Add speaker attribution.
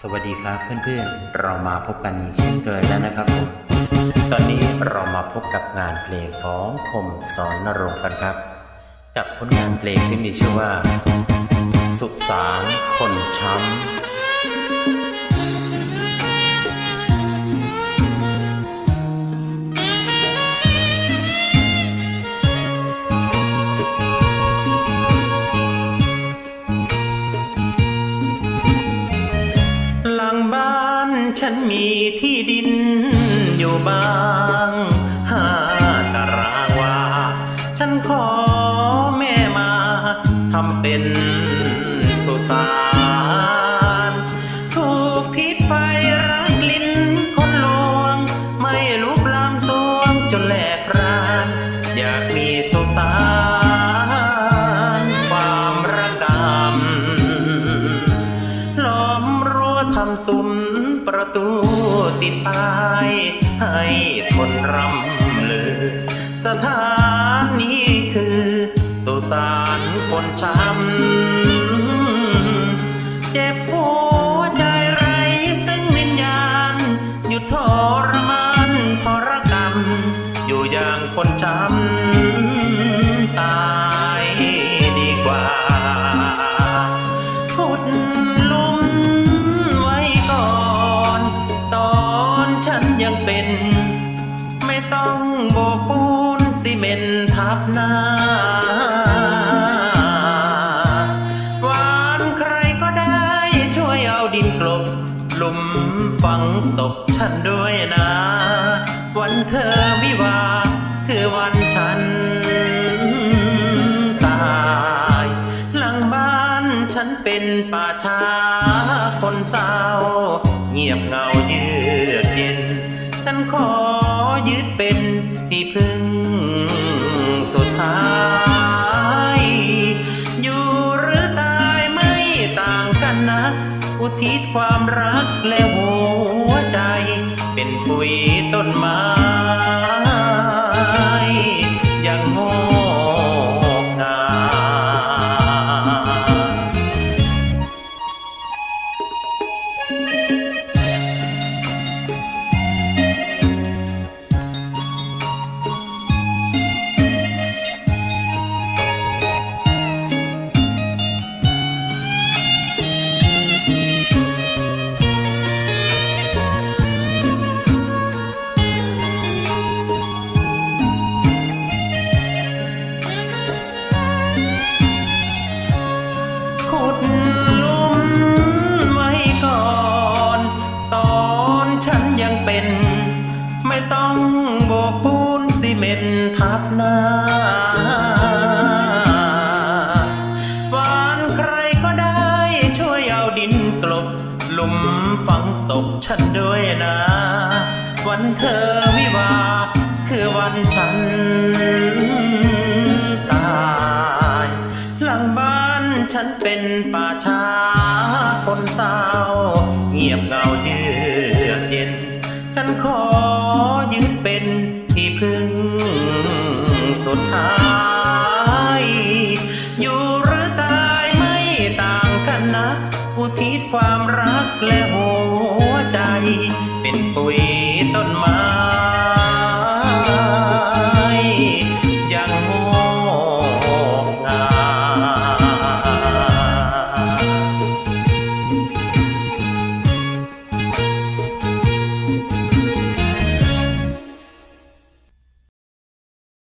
Speaker 1: สวัสดีครับเพื่อนๆ เรามาพบกันอีกเช่นเคยแล้วนะครับผมตอนนี้เรามาพบกับงานเพลงของคมสอนนรงค์กันครับ กับผลงานเพลงที่มีชื่อว่า สุสานคนช้ำ ฉันมีที่ดินอยู่บางห้าตารางวา ฉันขอแม่มาทำเป็นสุสานถูกพิษไฟรักลิ้นคนลวง ไม่ลุกลามสวงจนแหลกราน อยากมีสุสาน ทำซุ้มประตูติดป้ายให้คนรำลือ สถานนี้คือสุสานคนช้ำ เป็น ไม่ต้องโบกปูนซีเมนทับหน้า หวานใครก็ได้ช่วยเอาดินกลบหลุมฝังศพฉันด้วยนะ วันเธอวิวาคือวันฉันตายหลังบ้านฉันเป็นป่าช้าคนเศร้า เงียบเหงา ขอยึดเป็นที่พึ่งสุดท้ายอยู่หรือตายไม่ต่างกันนะอุทิศความรักและหัวใจ เป็นปุ๋ยต้นไม้ น้าหวานใครก็ได้ช่วยเอาดินกลบหลุมฝังศพฉันด้วยนะ วันเธอวิวา คือวันฉันตาย หลังบ้านฉันเป็นป่าช้าคนเศร้าเงียบเหงา สุดท้าย อยู่หรือตายไม่ต่างกันนะอุทิศความรักและหั